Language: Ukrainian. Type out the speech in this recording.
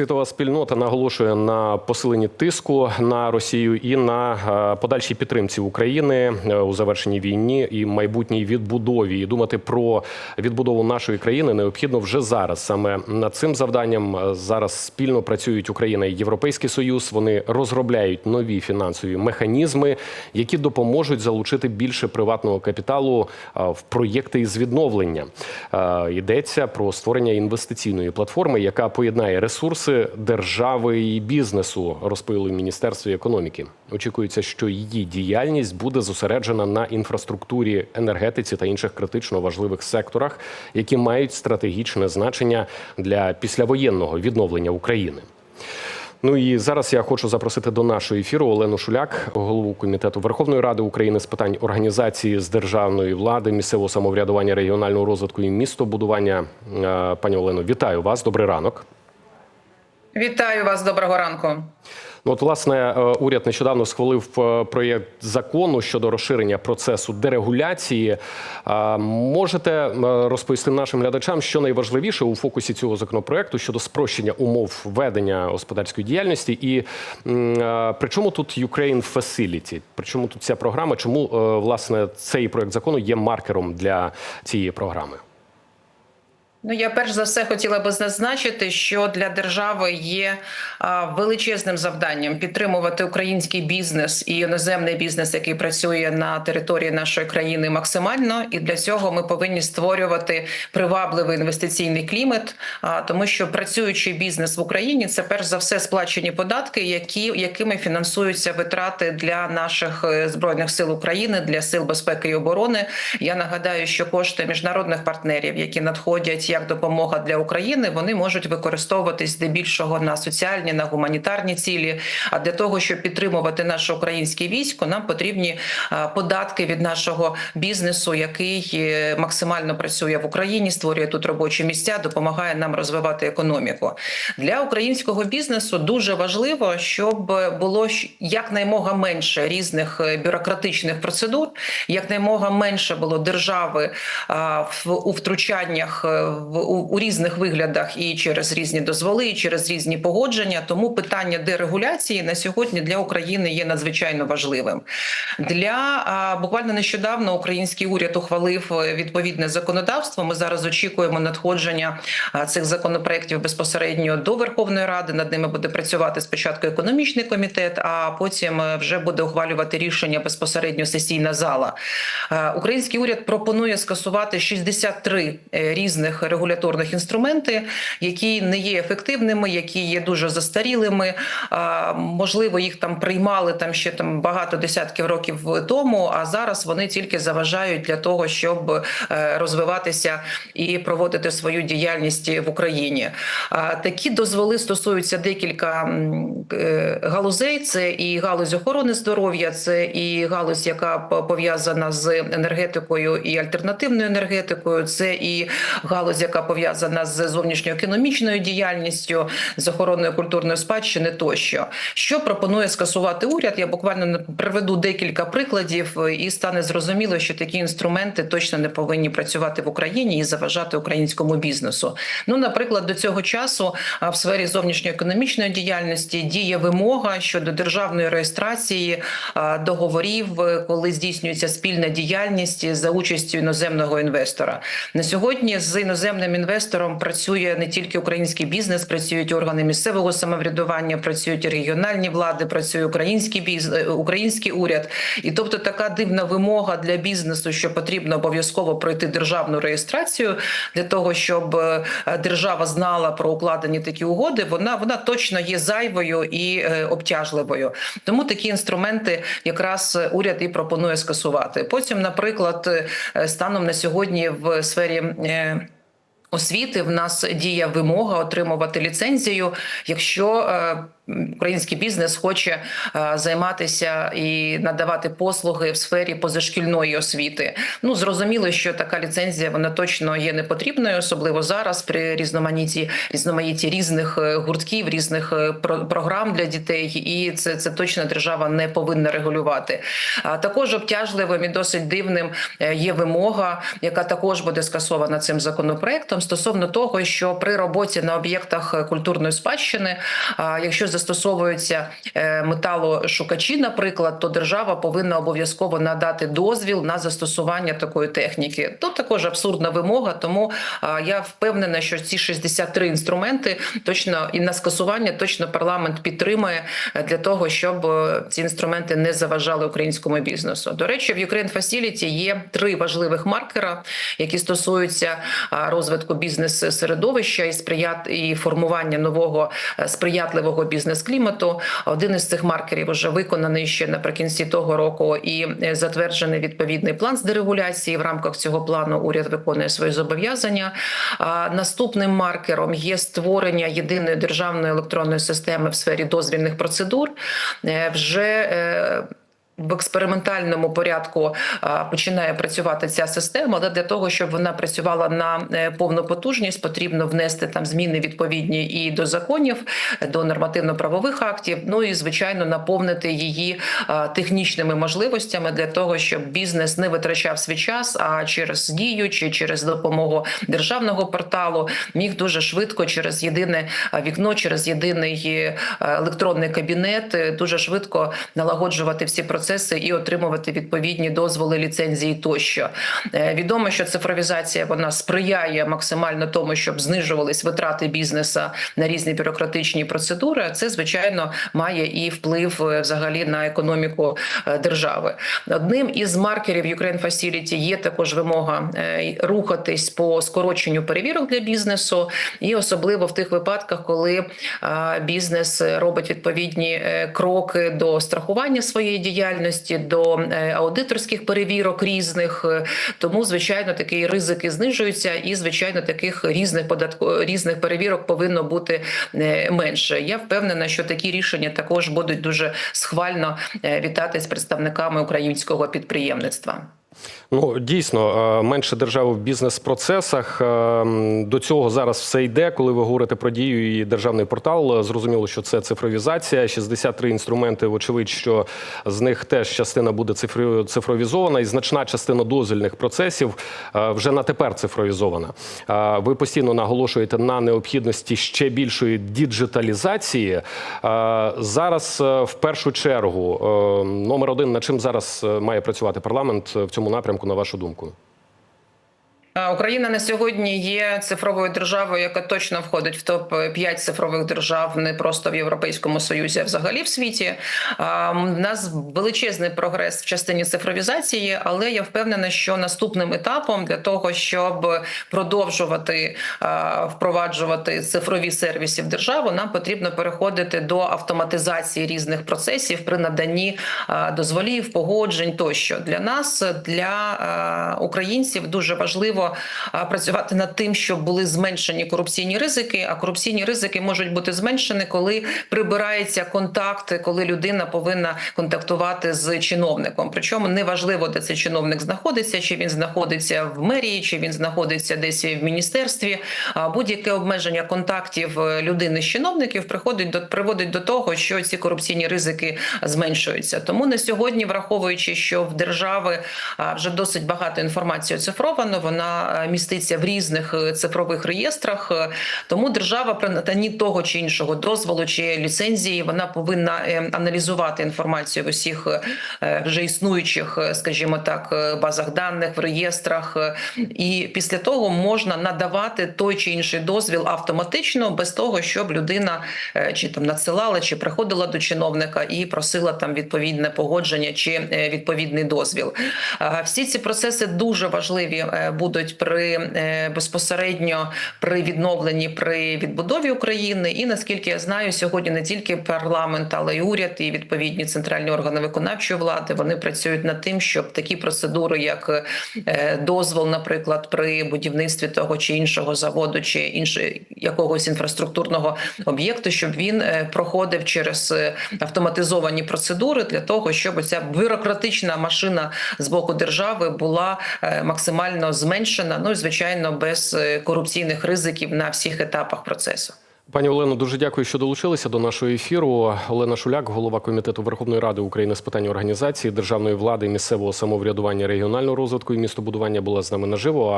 Світова спільнота наголошує на посиленні тиску на Росію і на е, подальшій підтримці України е, у завершенні війні і майбутній відбудові. І думати про відбудову нашої країни необхідно вже зараз. Саме над цим завданням е, зараз спільно працюють Україна і Європейський Союз. Вони розробляють нові фінансові механізми, які допоможуть залучити більше приватного капіталу в проєкти із відновлення. Йдеться про створення інвестиційної платформи, яка поєднає ресурси держави і бізнесу, розповіли в Міністерстві економіки. Очікується, що її діяльність буде зосереджена на інфраструктурі, енергетиці та інших критично важливих секторах, які мають стратегічне значення для післявоєнного відновлення України. Ну і зараз я хочу запросити до нашого ефіру Олену Шуляк, голову комітету Верховної Ради України з питань організації з державної влади, місцевого самоврядування, регіонального розвитку і містобудування. Е, Пані Олено, вітаю вас. Добрий ранок. Вітаю вас, доброго ранку. Ну, от, власне, е, уряд нещодавно схвалив е, проєкт закону щодо розширення процесу дерегуляції. Е, Можете розповісти нашим глядачам, що найважливіше у фокусі цього законопроекту щодо спрощення умов ведення господарської діяльності, і при чому тут Ukraine Facility? При чому тут ця програма? Чому власне цей проєкт закону є маркером для цієї програми? Ну, я перш за все хотіла би зазначити, що для держави є величезним завданням підтримувати український бізнес і іноземний бізнес, який працює на території нашої країни, максимально. І для цього ми повинні створювати привабливий інвестиційний клімат, тому що працюючий бізнес в Україні це перш за все сплачені податки, які якими фінансуються витрати для наших е, збройних сил України, для сил безпеки і оборони. Я нагадаю, що кошти міжнародних партнерів, які надходять як допомога для України, вони можуть використовуватись здебільшого на соціальні, на гуманітарні цілі. А для того, щоб підтримувати наше українське військо, нам потрібні податки від нашого бізнесу, який е, максимально працює в Україні, створює тут робочі місця, допомагає нам розвивати економіку. Для українського бізнесу дуже важливо, щоб було якнаймога менше різних е, бюрократичних процедур, якнаймога менше було держави у втручаннях е, в у, у різних виглядах і через різні дозволи, і через різні погодження. Тому питання дерегуляції на сьогодні для України є надзвичайно важливим. Для а, буквально нещодавно український уряд ухвалив е, відповідне законодавство. Ми зараз очікуємо надходження цих законопроєктів безпосередньо до Верховної Ради. Над ними буде працювати спочатку економічний комітет, а потім е, вже буде ухвалювати рішення безпосередньо сесійна зала. Е, Український уряд пропонує скасувати 63 е, різних регуляторних інструменти, які не є ефективними, які є дуже застарілими. Можливо, їх там приймали там ще там багато десятків років тому. А зараз вони тільки заважають для того, щоб е, розвиватися і проводити свою діяльність в Україні. Такі дозволи стосуються декілька е, галузей: це і галузь охорони здоров'я, це і галузь, яка пов'язана з енергетикою і альтернативною енергетикою, це і галузь, яка пов'язана з зовнішньоекономічною діяльністю, з охороною культурної спадщини тощо. Що пропонує скасувати уряд? Я буквально приведу декілька прикладів, е, і стане зрозуміло, що такі інструменти точно не повинні працювати в Україні і заважати українському бізнесу. Ну, наприклад, до цього часу в сфері зовнішньоекономічної діяльності діє вимога щодо державної реєстрації договорів, е, коли здійснюється спільна діяльність за участю іноземного інвестора. На сьогодні з іноземним інвестором працює не тільки український бізнес, працюють органи місцевого самоврядування, працюють регіональні влади, працює український бізнес, український уряд. І тобто така дивна вимога для бізнесу, що потрібно обов'язково пройти державну реєстрацію для того, щоб е, держава знала про укладені такі угоди. Вона вона точно є зайвою і е, обтяжливою. Тому такі інструменти якраз уряд і пропонує скасувати. Потім, наприклад, е, станом на сьогодні в сфері. Освіти. В нас діє вимога отримувати ліцензію, якщо е, український бізнес хоче е, займатися і надавати послуги в сфері позашкільної освіти. Ну зрозуміло, що така ліцензія вона точно є непотрібною, особливо зараз при різноманітті різноманітті різних е, гуртків, різних е, про- програм для дітей, і це, це точно держава не повинна регулювати. Також обтяжливим і досить дивним є вимога, яка також буде скасована цим законопроектом. стосовно того, що при роботі на об'єктах культурної спадщини, якщо застосовуються е, металошукачі, наприклад, то держава повинна обов'язково надати дозвіл на застосування такої техніки. Тут також абсурдна вимога, тому я впевнена, що ці 63 інструменти точно і на скасування точно парламент підтримає е, для того, щоб е, ці інструменти не заважали українському бізнесу. До речі, в Ukraine Facility є три важливих маркера, які стосуються розвитку бізнес-середовища і сприят і формування нового е, сприятливого бізнес-клімату. Один із цих маркерів вже виконаний ще наприкінці того року і е, затверджений відповідний план з дерегуляції. В рамках цього плану уряд виконує свої зобов'язання. Наступним маркером є створення єдиної державної електронної системи в сфері дозвільних процедур. Е, Вже е, в експериментальному порядку починає працювати ця система, але для того, щоб вона працювала на е, повну потужність, потрібно внести там зміни відповідні і до законів, до нормативно-правових актів. Ну і звичайно наповнити її технічними можливостями для того, щоб бізнес не витрачав свій час, а через дію чи через допомогу державного порталу міг дуже швидко через єдине вікно, через єдиний е, електронний кабінет е, дуже швидко налагоджувати всі процеси і отримувати відповідні дозволи, ліцензії тощо. Е, Відомо, що цифровізація вона сприяє максимально тому, щоб знижувались витрати бізнеса на різні бюрократичні процедури. А Це звичайно має і вплив е, взагалі на економіку е, держави. Одним із маркерів Ukraine Facility є також вимога рухатись по скороченню перевірок для бізнесу, і особливо в тих випадках, коли бізнес робить відповідні кроки до страхування своєї діяльності, до е, аудиторських перевірок різних. Е, Тому, звичайно, такі ризики знижуються, і звичайно, таких різних податко різних перевірок повинно бути е, менше. Я впевнена, що такі рішення також будуть дуже схвально вітати з представниками українського підприємництва. Ну дійсно е, менше держави в бізнес-процесах. Е, До цього зараз все йде. Коли ви говорите про дію і державний портал, е, зрозуміло, що це цифровізація. 63 інструменти. Вочевидь, що з них теж частина буде цифровізована, і значна частина дозвільних процесів вже на тепер цифровізована. Ви постійно наголошуєте на необхідності ще більшої діджиталізації. Зараз в першу чергу номер один над чим зараз має працювати парламент в цьому напрямку, на вашу думку? Україна на сьогодні є цифровою державою, яка точно входить в топ 5 цифрових держав не просто в Європейському Союзі, а взагалі в світі. У нас величезний прогрес в частині цифровізації, але я впевнена, що наступним етапом для того, щоб продовжувати впроваджувати цифрові сервіси в державу, нам потрібно переходити до автоматизації різних процесів при наданні дозволів, погоджень тощо для нас, для українців, дуже важливо працювати над тим, щоб були зменшені корупційні ризики. А корупційні ризики можуть бути зменшені, коли прибирається контакт, коли людина повинна контактувати з чиновником. Причому неважливо, де цей чиновник знаходиться, чи він знаходиться в мерії, чи він знаходиться десь в міністерстві. А будь-яке обмеження контактів е, людини з чиновників приходить до приводить до того, що ці корупційні ризики зменшуються. Тому на сьогодні, враховуючи, що в держави вже досить багато інформації оцифровано, вона міститься в різних е, цифрових реєстрах. Е, Тому держава при наданні того чи іншого дозволу чи ліцензії вона повинна е, аналізувати інформацію в усіх вже існуючих, скажімо так, базах даних в реєстрах, і після того можна надавати той чи інший дозвіл автоматично, без того, щоб людина чи там надсилала, чи приходила до чиновника і просила там відповідне погодження чи відповідний дозвіл. Всі ці процеси дуже важливі е, будуть при е, безпосередньо при відновленні при відбудові України. І наскільки я знаю, сьогодні не тільки парламент, але й уряд, і відповідні центральні органи виконавчої влади вони працюють над тим, щоб такі процедури, як е, дозвол, наприклад, при будівництві того чи іншого заводу, чи іншого якогось інфраструктурного об'єкту, щоб він е, проходив через автоматизовані процедури для того, щоб ця бюрократична машина з боку держави була максимально зменшена. Ну і звичайно, без е, корупційних ризиків на всіх етапах процесу. Пані Олено, дуже дякую, що долучилися до нашого ефіру. Олена Шуляк, голова комітету Верховної Ради України з питань організації державної влади, місцевого самоврядування, регіонального розвитку і містобудування, була з нами наживо.